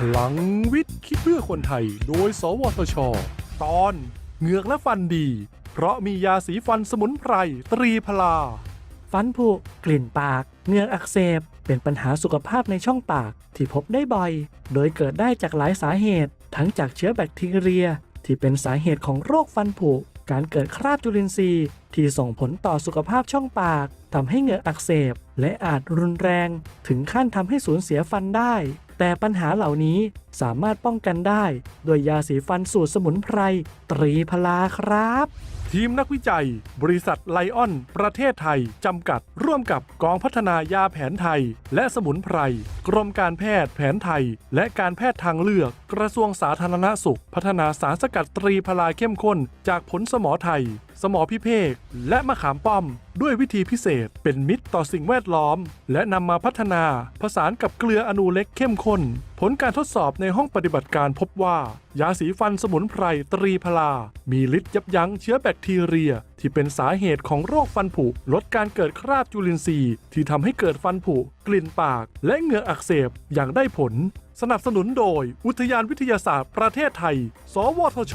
พลังวิทย์คิดเพื่อคนไทย โดย สวทช ตอน เหงือกและฟันดี เพราะมียาสีฟันสมุนไพรตรีพลา ฟันผุกลิ่นปาก เหงือกอักเสบ เป็นปัญหาสุขภาพในช่องปากที่พบได้บ่อย โดยเกิดได้จากหลายสาเหตุ ทั้งจากเชื้อแบคทีเรีย ที่เป็นสาเหตุของโรคฟันผุ การเกิดคราบจุลินทรีย์ ที่ส่งผลต่อสุขภาพช่องปากทำให้เหงือกอักเสบ และอาจรุนแรง ถึงขั้นทำให้สูญเสียฟันได้ แต่ปัญหาเหล่านี้สามารถป้องกันได้ โดยยาสีฟันสูตรสมุนไพร ตรีพลาครับ ทีมนักวิจัย บริษัทไลออน ประเทศไทย จำกัด ร่วมกับกองพัฒนายาแผนไทย และสมุนไพร กรมการแพทย์แผนไทย และการแพทย์ทางเลือก กระทรวงสาธารณสุข พัฒนาสารสกัดตรีพลาเข้มข้น จากผลสมอไทยสมอพิเภกและมะขามป้อม ด้วยวิธีพิเศษเป็นมิตรต่อสิ่งแวดล้อม และนำมาพัฒนาผสานกับเกลืออนูเล็กเข้มข้น ผลการทดสอบในห้องปฏิบัติการพบว่า ยาสีฟันสมุนไพรตรีพลา มีฤทธิ์ยับยั้งเชื้อแบคทีเรีย ที่เป็นสาเหตุของโรคฟันผุ ลดการเกิดคราบจุลินทรีย์ ที่ทำให้เกิดฟันผุ กลิ่นปาก และเหงื่ออักเสบอย่างได้ผล สนับสนุนโดย อุทยานวิทยาศาสตร์ประเทศไทย สวทช